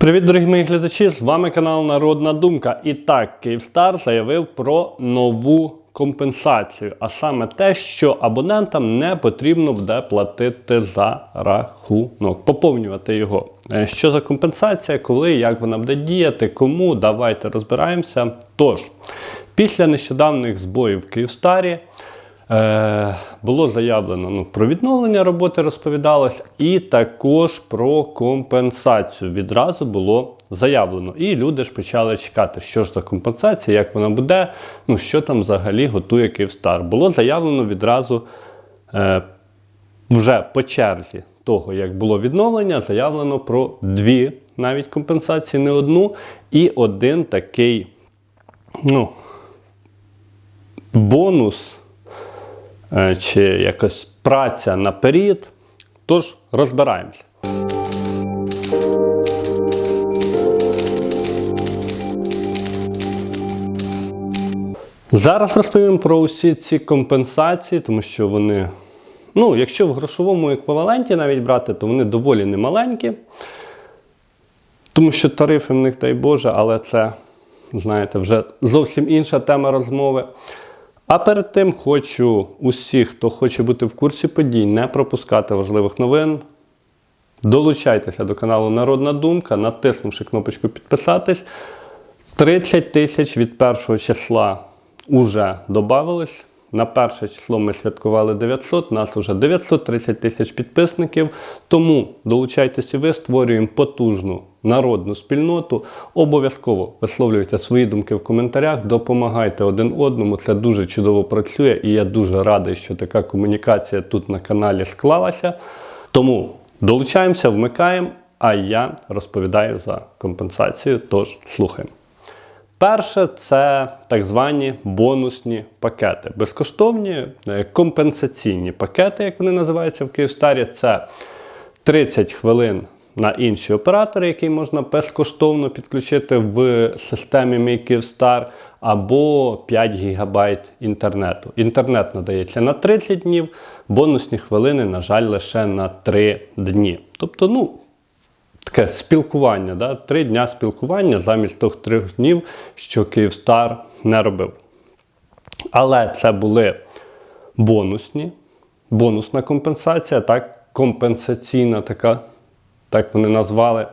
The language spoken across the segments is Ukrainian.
Привіт, дорогі мої глядачі! З вами канал Народна Думка. І так, Київстар заявив про нову компенсацію, а саме те, що абонентам не потрібно буде платити за рахунок, поповнювати його. Е, Що за компенсація, коли, як вона буде діяти, кому, давайте розбираємося. Тож, після нещодавних збоїв в Київстарі. Е, було заявлено ну, про відновлення роботи, розповідалось, і також про компенсацію відразу було заявлено. І люди ж почали чекати, що ж за компенсація, як вона буде, ну що там взагалі готує Київстар. Було заявлено відразу е, вже по черзі того, як було відновлення, заявлено про дві навіть компенсації, не одну, і один такий ну, бонус чи якось праця наперед. Тож розбираємося. Зараз розповім про усі ці компенсації, тому що вони, ну, якщо в грошовому еквіваленті навіть брати, то вони доволі немаленькі. Тому що тарифи в них, дай Боже, але це, знаєте, вже зовсім інша тема розмови. А перед тим хочу усіх, хто хоче бути в курсі подій, не пропускати важливих новин. Долучайтеся до каналу Народна Думка, натиснувши кнопочку підписатись. 30 тисяч від першого числа уже додавилось. На перше число ми святкували 900, нас вже 930 тисяч підписників. Тому долучайтеся ви, створюємо потужну народну спільноту. Обов'язково висловлюйте свої думки в коментарях, допомагайте один одному. Це дуже чудово працює, і я дуже радий, що така комунікація тут на каналі склалася. Тому долучаємося, вмикаємо, а я розповідаю за компенсацію. Тож слухаємо. Перше це так звані бонусні пакети. Безкоштовні е, компенсаційні пакети, як вони називаються в Київстарі, це 30 хвилин на інші оператори, які можна безкоштовно підключити в системі Мій Київстар, або 5 ГБ інтернету. Інтернет надається на 30 днів, бонусні хвилини, на жаль, лише на 3 дні. Тобто, ну, таке спілкування, да? три дня спілкування замість тих трьох днів, що Київстар не робив. Але це були бонусні, бонусна компенсація, так, компенсаційна така, так вони назвали.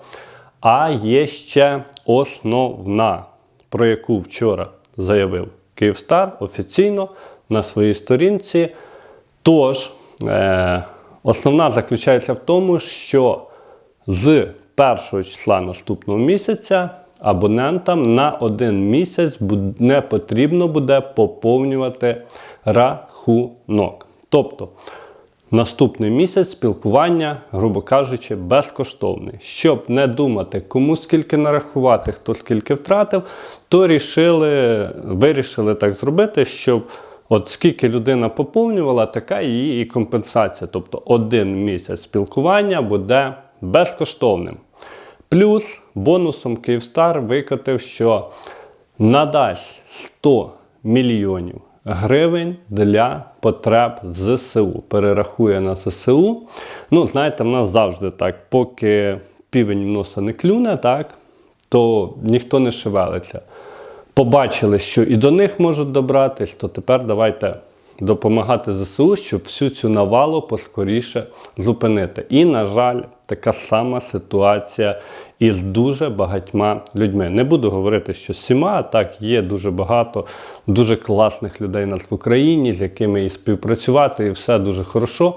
А є ще основна, про яку вчора заявив Київстар офіційно на своїй сторінці. Тож, е, основна заключається в тому, що з 1 числа наступного місяця абонентам на один місяць не потрібно буде поповнювати рахунок. Тобто наступний місяць спілкування, грубо кажучи, безкоштовний. Щоб не думати, кому скільки нарахувати, хто скільки втратив, то рішили, вирішили так зробити, щоб От скільки людина поповнювала, така її і компенсація. Тобто один місяць спілкування буде безкоштовним. Плюс бонусом Київстар викотив, що надасть 100 мільйонів гривень для потреб ЗСУ. Перерахує на ЗСУ. Ну, знаєте, в нас завжди так, поки півень в носа не клюне, так, то ніхто не шевелиться побачили, що і до них можуть добратись, то тепер давайте допомагати ЗСУ, щоб всю цю навалу поскоріше зупинити. І, на жаль, така сама ситуація із дуже багатьма людьми. Не буду говорити, що всіма, а так є дуже багато дуже класних людей у нас в Україні, з якими і співпрацювати, і все дуже хорошо.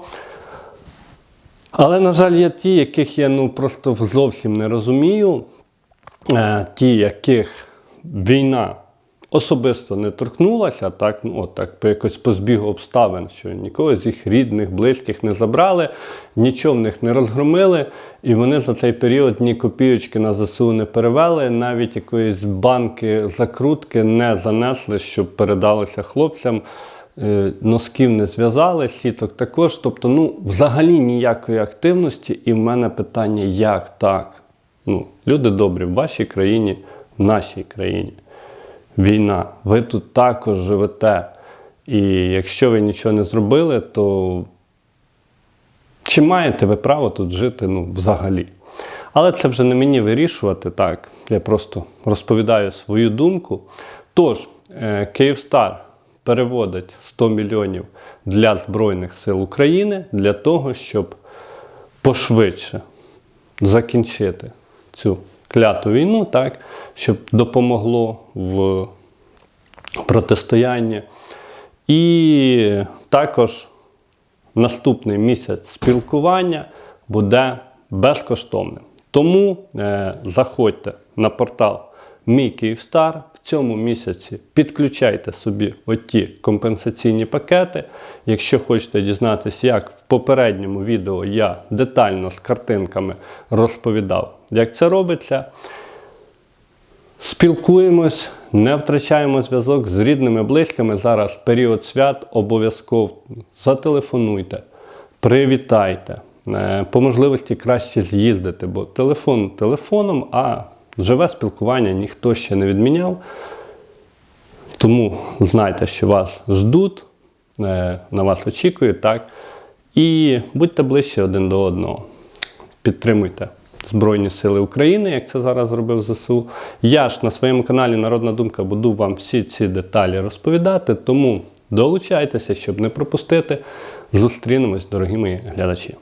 Але, на жаль, є ті, яких я ну просто зовсім не розумію. Е, ті, яких війна особисто не торкнулася, так, ну, от, так, по якось по збігу обставин, що нікого з їх рідних, близьких не забрали, нічого в них не розгромили, і вони за цей період ні копійочки на ЗСУ не перевели, навіть якоїсь банки закрутки не занесли, щоб передалося хлопцям. Е, Носків не зв'язали, сіток також. Тобто, ну, взагалі ніякої активності. І в мене питання, як так? Ну, Люди добрі в вашій країні, в нашій країні. Війна. Ви тут також живете. І якщо ви нічого не зробили, то чи маєте ви право тут жити ну, взагалі? Але це вже не мені вирішувати так. Я просто розповідаю свою думку. Тож, е, Київстар переводить 100 мільйонів для Збройних сил України для того, щоб пошвидше закінчити цю кляту війну, так, щоб допомогло в протистоянні. І також наступний місяць спілкування буде безкоштовним. Тому е, заходьте на портал Мій Київстар. В цьому місяці підключайте собі оті компенсаційні пакети. Якщо хочете дізнатися, як в попередньому відео я детально з картинками розповідав, як це робиться. Спілкуємось, не втрачаємо зв'язок з рідними, близькими. Зараз період свят обов'язково зателефонуйте, привітайте. Е, По можливості краще з'їздити, бо телефон телефоном, а живе спілкування ніхто ще не відміняв. Тому знайте, що вас ждуть, е, на вас очікують, так? І будьте ближче один до одного. Підтримуйте Збройні Сили України, як це зараз зробив ЗСУ. Я ж на своєму каналі Народна Думка буду вам всі ці деталі розповідати, тому долучайтеся, щоб не пропустити. Зустрінемось, дорогі мої глядачі.